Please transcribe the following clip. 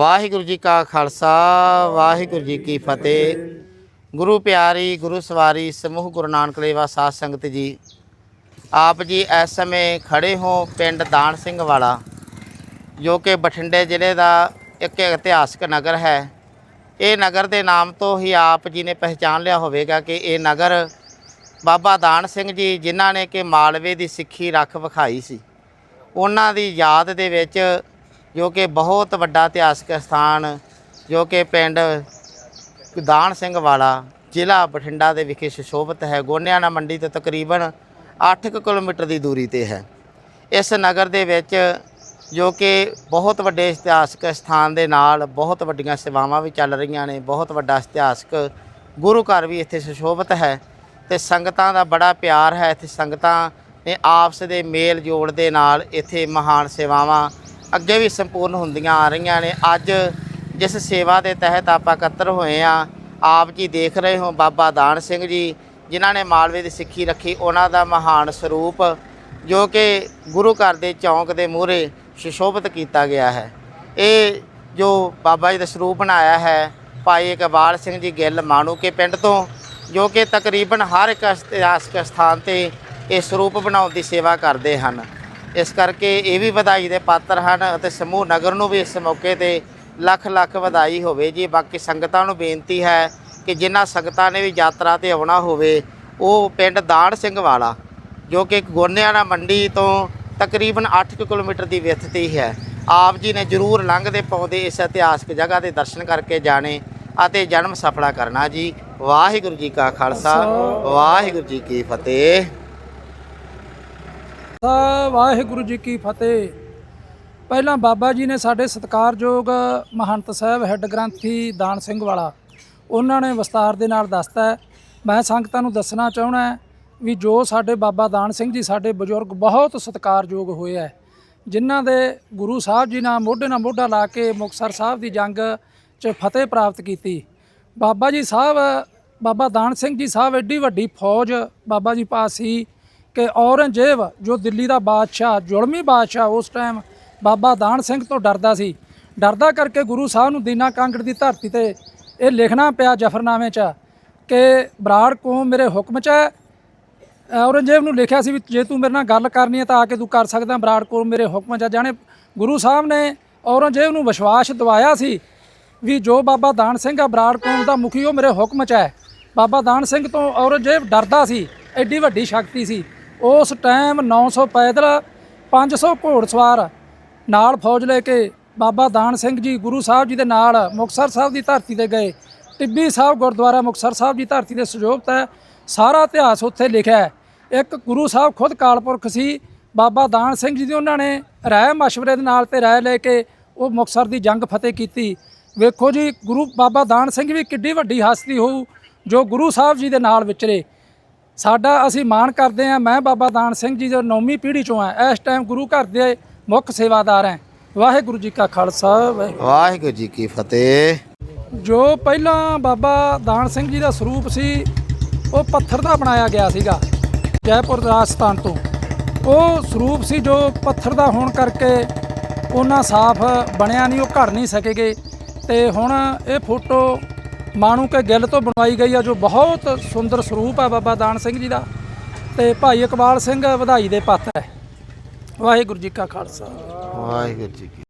ਵਾਹਿਗੁਰੂ ਜੀ ਕਾ ਖਾਲਸਾ, ਵਾਹਿਗੁਰੂ ਜੀ ਕੀ ਫਤਿਹ। ਗੁਰੂ ਪਿਆਰੀ, ਗੁਰੂ ਸਵਾਰੀ, ਸਮੂਹ ਗੁਰੂ ਨਾਨਕ ਦੇਵਾ ਸਾਧ ਸੰਗਤ ਜੀ। ਆਪ ਜੀ ਇਸ ਸਮੇਂ ਖੜੇ ਹੋ ਪਿੰਡ ਦਾਨ ਸਿੰਘ ਵਾਲਾ, ਜੋ ਕਿ ਬਠਿੰਡੇ ਜ਼ਿਲ੍ਹੇ ਦਾ ਇੱਕ ਇਤਿਹਾਸਕ ਨਗਰ ਹੈ। ਇਹ ਨਗਰ ਦੇ ਨਾਮ ਤੋਂ ਹੀ ਆਪ ਜੀ ਨੇ ਪਹਿਚਾਨ ਲਿਆ ਹੋਵੇਗਾ ਕਿ ਇਹ ਨਗਰ ਬਾਬਾ ਦਾਨ ਸਿੰਘ ਜੀ ਜਿਨ੍ਹਾਂ ਨੇ ਕਿ ਮਾਲਵੇ ਦੀ ਸਿੱਖੀ ਰੱਖ ਵਿਖਾਈ ਸੀ। ਉਹਨਾਂ ਦੀ ਯਾਦ ਦੇ ਵਿੱਚ ਜੋ ਕਿ ਬਹੁਤ ਵੱਡਾ ਇਤਿਹਾਸਕ ਸਥਾਨ, ਜੋ ਕਿ ਪਿੰਡ ਦਾਨ ਸਿੰਘ ਵਾਲਾ ਜ਼ਿਲ੍ਹਾ ਬਠਿੰਡਾ ਦੇ ਵਿਖੇ ਸੁਸ਼ੋਭਿਤ ਹੈ। ਗੋਨਿਆਣਾ ਮੰਡੀ ਤੋਂ ਤਕਰੀਬਨ 8 ਕਿਲੋਮੀਟਰ ਦੀ ਦੂਰੀ ਤੇ ਹੈ। ਇਸ ਨਗਰ ਦੇ ਵਿੱਚ ਜੋ ਕਿ ਬਹੁਤ ਵੱਡੇ ਇਤਿਹਾਸਕ ਸਥਾਨ ਦੇ ਨਾਲ ਬਹੁਤ ਵੱਡੀਆਂ ਸੇਵਾਵਾਂ ਵੀ ਚੱਲ ਰਹੀਆਂ ਨੇ। ਬਹੁਤ ਵੱਡਾ ਇਤਿਹਾਸਕ ਗੁਰੂ ਘਰ ਵੀ ਇੱਥੇ ਸੁਸ਼ੋਭਿਤ ਹੈ ਤੇ ਸੰਗਤਾਂ ਦਾ ਬੜਾ ਪਿਆਰ ਹੈ। ਇੱਥੇ ਸੰਗਤਾਂ ਨੇ ਆਪਸ ਦੇ ਮੇਲ ਜੋੜ ਦੇ ਨਾਲ ਇੱਥੇ ਮਹਾਨ ਸੇਵਾਵਾਂ ਅੱਗੇ ਵੀ ਸੰਪੂਰਨ ਹੁੰਦੀਆਂ ਆ ਰਹੀਆਂ ਨੇ। ਅੱਜ ਜਿਸ ਸੇਵਾ ਦੇ ਤਹਿਤ ਆਪਾਂ ਇਕੱਤਰ ਹੋਏ ਆ, ਆਪ ਜੀ ਦੇਖ ਰਹੇ ਹੋ ਬਾਬਾ ਦਾਨ ਸਿੰਘ ਜੀ, ਜਿਨ੍ਹਾਂ ਨੇ ਮਾਲਵੇ ਦੀ ਸਿੱਖੀ ਰੱਖੀ, ਉਹਨਾਂ ਦਾ ਮਹਾਨ ਸਰੂਪ, ਜੋ ਕਿ ਗੁਰੂ ਘਰ ਦੇ ਚੌਂਕ ਦੇ ਮੂਹਰੇ ਸੁਸ਼ੋਭਿਤ ਕੀਤਾ ਗਿਆ ਹੈ। ਇਹ ਜੋ ਬਾਬਾ ਜੀ ਦਾ ਸਰੂਪ ਬਣਾਇਆ ਹੈ, ਭਾਈ ਇਕਬਾਲ ਸਿੰਘ ਜੀ ਗਿੱਲ ਮਾਣੂਕੇ ਪਿੰਡ ਤੋਂ, ਜੋ ਕਿ ਤਕਰੀਬਨ ਹਰ ਇੱਕ ਇਤਿਹਾਸਕ ਸਥਾਨ ਤੇ ਇਹ ਸਰੂਪ ਬਣਾਉਣ ਦੀ ਸੇਵਾ ਕਰਦੇ ਹਨ। ਇਸ ਕਰਕੇ ਇਹ ਵੀ ਵਧਾਈ ਦੇ ਪਾਤਰ ਹਨ ਅਤੇ ਸਮੂਹ ਨਗਰ ਨੂੰ ਵੀ ਇਸ ਮੌਕੇ ਤੇ ਲੱਖ ਲੱਖ ਵਧਾਈ ਹੋਵੇ ਜੀ। ਬਾਕੀ ਸੰਗਤਾਂ ਨੂੰ ਬੇਨਤੀ ਹੈ ਕਿ ਜਿਨ੍ਹਾਂ ਸੰਗਤਾਂ ਨੇ ਵੀ ਯਾਤਰਾ ਤੇ ਆਉਣਾ ਹੋਵੇ ਉਹ ਪਿੰਡ ਦਾਨ ਸਿੰਘ ਵਾਲਾ ਜੋ ਕਿ ਗੋਨਿਆਣਾ ਮੰਡੀ ਤੋਂ ਤਕਰੀਬਨ 8 ਕਿਲੋਮੀਟਰ ਦੀ ਵਿੱਥ ਤੇ ਹੀ ਆਪ ਜੀ ਨੇ ਜ਼ਰੂਰ ਲੰਘਦੇ ਪਾਉਂਦੇ ਇਸ ਇਤਿਹਾਸਕ ਜਗ੍ਹਾ ਦੇ ਦਰਸ਼ਨ ਕਰਕੇ ਜਾਣੇ ਅਤੇ ਜਨਮ ਸਫਲਾ ਕਰਨਾ ਜੀ। ਵਾਹਿਗੁਰੂ ਜੀ ਕਾ ਖਾਲਸਾ ਵਾਹਿਗੁਰੂ ਜੀ ਕੀ ਫਤਿਹ। ਵਾਹਿਗੁਰੂ ਜੀ ਕੀ ਫਤਿਹ। ਪਹਿਲਾਂ ਬਾਬਾ ਜੀ ਨੇ ਸਾਡੇ ਸਤਿਕਾਰਯੋਗ ਮਹੰਤ ਸਾਹਿਬ ਹੈੱਡ ਗ੍ਰੰਥੀ ਦਾਨ ਸਿੰਘ ਵਾਲਾ, ਉਹਨਾਂ ਨੇ ਵਿਸਤਾਰ ਦੇ ਨਾਲ ਦੱਸਤਾ ਮੈਂ ਸੰਗਤਾਂ ਨੂੰ ਦੱਸਣਾ ਚਾਹਣਾ ਵੀ ਜੋ ਸਾਡੇ ਬਾਬਾ ਦਾਨ ਸਿੰਘ ਜੀ ਸਾਡੇ ਬਜ਼ੁਰਗ ਬਹੁਤ ਸਤਿਕਾਰਯੋਗ ਹੋਏ ਹੈ, ਜਿਨ੍ਹਾਂ ਦੇ ਗੁਰੂ ਸਾਹਿਬ ਜੀ ਨਾਲ ਮੋਢੇ ਨਾਲ ਮੋਢਾ ਲਾ ਕੇ ਮੁਕਤਸਰ ਸਾਹਿਬ ਦੀ ਜੰਗ 'ਚ ਫਤਿਹ ਪ੍ਰਾਪਤ ਕੀਤੀ। ਬਾਬਾ ਜੀ ਸਾਹਿਬ, ਬਾਬਾ ਦਾਨ ਸਿੰਘ ਜੀ ਸਾਹਿਬ ਐਡੀ ਵੱਡੀ ਫੌਜ ਬਾਬਾ ਜੀ ਪਾਸ ਸੀ ਕਿ ਔਰੰਗਜ਼ੇਬ, ਜੋ ਦਿੱਲੀ ਦਾ ਬਾਦਸ਼ਾਹ, ਜ਼ੁਲਮੀ ਬਾਦਸ਼ਾਹ ਉਸ ਟਾਈਮ ਬਾਬਾ ਦਾਨ ਸਿੰਘ ਤੋਂ ਡਰਦਾ ਸੀ। ਡਰਦਾ ਕਰਕੇ ਗੁਰੂ ਸਾਹਿਬ ਨੂੰ ਦੀਨਾ ਕਾਂਗੜ ਦੀ ਧਰਤੀ ਤੇ ਇਹ ਲਿਖਣਾ ਪਿਆ ਜਫਰਨਾਮੇ 'ਚ ਕਿ ਬਰਾੜ ਕੌਮ ਮੇਰੇ ਹੁਕਮ 'ਚ ਹੈ। ਔਰੰਗਜ਼ੇਬ ਨੂੰ ਲਿਖਿਆ ਸੀ ਵੀ ਜੇ ਤੂੰ ਮੇਰੇ ਨਾਲ ਗੱਲ ਕਰਨੀ ਹੈ ਤਾਂ ਆ ਕੇ ਤੂੰ ਕਰ ਸਕਦਾ ਬਰਾੜ ਕੌਮ ਮੇਰੇ ਹੁਕਮ 'ਚ ਹੈ। ਜਾਣੇ ਗੁਰੂ ਸਾਹਿਬ ਨੇ ਔਰੰਗਜ਼ੇਬ ਨੂੰ ਵਿਸ਼ਵਾਸ ਦਿਵਾਇਆ ਸੀ ਵੀ ਜੋ ਬਾਬਾ ਦਾਨ ਸਿੰਘ ਆ ਬਰਾੜ ਕੌਮ ਦਾ ਮੁਖੀ ਉਹ ਮੇਰੇ ਹੁਕਮ 'ਚ ਹੈ। ਬਾਬਾ ਦਾਨ ਸਿੰਘ ਤੋਂ ਔਰੰਗਜ਼ੇਬ ਡਰਦਾ ਸੀ। ਐਡੀ ਵੱਡੀ ਸ਼ਕਤੀ ਸੀ। ਉਸ ਟਾਈਮ 900 ਪੈਦਲ 500 ਘੋੜਸਵਾਰ ਨਾਲ ਫੌਜ ਲੈ ਕੇ ਬਾਬਾ ਦਾਨ ਸਿੰਘ ਜੀ ਗੁਰੂ ਸਾਹਿਬ ਜੀ ਦੇ ਨਾਲ ਮੁਕਤਸਰ ਸਾਹਿਬ ਦੀ ਧਰਤੀ ਤੇ ਗਏ। ਟਿੱਬੀ ਸਾਹਿਬ ਗੁਰਦੁਆਰਾ ਮੁਕਤਸਰ ਸਾਹਿਬ ਦੀ ਧਰਤੀ ਤੇ ਸੁਜੋਭਤ ਹੈ। ਸਾਰਾ ਇਤਿਹਾਸ ਉੱਥੇ ਲਿਖਿਆ ਹੈ। ਇੱਕ ਗੁਰੂ ਸਾਹਿਬ ਖੁਦ ਕਾਲਪੁਰਖ ਸੀ। ਬਾਬਾ ਦਾਨ ਸਿੰਘ ਜੀ ਦੀ ਉਹਨਾਂ ਨੇ ਰਾਏ ਮਸ਼ਵਰੇ ਦੇ ਨਾਲ ਤੇ ਰਾਏ ਲੈ ਕੇ ਉਹ ਮੁਕਤਸਰ ਦੀ ਜੰਗ ਫਤਿਹ ਕੀਤੀ। ਵੇਖੋ ਜੀ, ਗੁਰੂ ਬਾਬਾ ਦਾਨ ਸਿੰਘ ਵੀ ਕਿੱਡੀ ਵੱਡੀ ਹਸਤੀ ਹੋਊ ਜੋ ਗੁਰੂ ਸਾਹਿਬ ਜੀ ਦੇ ਨਾਲ ਵਿਚਰੇ। ਸਾਡਾ ਅਸੀਂ ਮਾਣ ਕਰਦੇ ਹਾਂ ਮੈਂ ਬਾਬਾ ਦਾਨ ਸਿੰਘ ਜੀ ਦੇ ਨੌਵੀਂ ਪੀੜ੍ਹੀ ਚੋਂ ਹਾਂ। ਇਸ ਟਾਈਮ ਗੁਰੂ ਘਰ ਦੇ ਮੁੱਖ ਸੇਵਾਦਾਰ ਹਾਂ। ਵਾਹਿਗੁਰੂ ਜੀ ਕਾ ਖਾਲਸਾ ਵਾਹਿਗੁਰੂ। ਵਾਹਿਗੁਰੂ ਜੀ ਕੀ ਫਤਿਹ। ਜੋ ਪਹਿਲਾਂ ਬਾਬਾ ਦਾਨ ਸਿੰਘ ਜੀ ਦਾ ਸਰੂਪ ਸੀ ਉਹ ਪੱਥਰ ਦਾ ਬਣਾਇਆ ਗਿਆ ਸੀਗਾ ਜੈਪੁਰ ਰਾਜਸਥਾਨ ਤੋਂ। ਉਹ ਸਰੂਪ ਸੀ ਜੋ ਪੱਥਰ ਦਾ ਹੋਣ ਕਰਕੇ ਉਹਨਾਂ ਸਾਫ਼ ਬਣਿਆ ਨਹੀਂ ਉਹ ਘੜ ਨਹੀਂ ਸਕੇਗੇ ਤੇ ਹੁਣ ਇਹ ਫੋਟੋ ਮਾਣੂ ਕੇ ਗਿੱਲ ਤੋਂ ਬਣਵਾਈ ਗਈ ਆ ਜੋ ਬਹੁਤ ਸੁੰਦਰ ਸਰੂਪ ਹੈ ਬਾਬਾ ਦਾਨ ਸਿੰਘ ਜੀ ਦਾ ਤੇ ਭਾਈ ਇਕਬਾਲ ਸਿੰਘ ਵਧਾਈ ਦੇ ਪਾਤਰ ਹੈ। ਵਾਹਿਗੁਰੂ ਜੀ ਕਾ ਖਾਲਸਾ। ਵਾਹਿਗੁਰੂ ਜੀ ਕੀ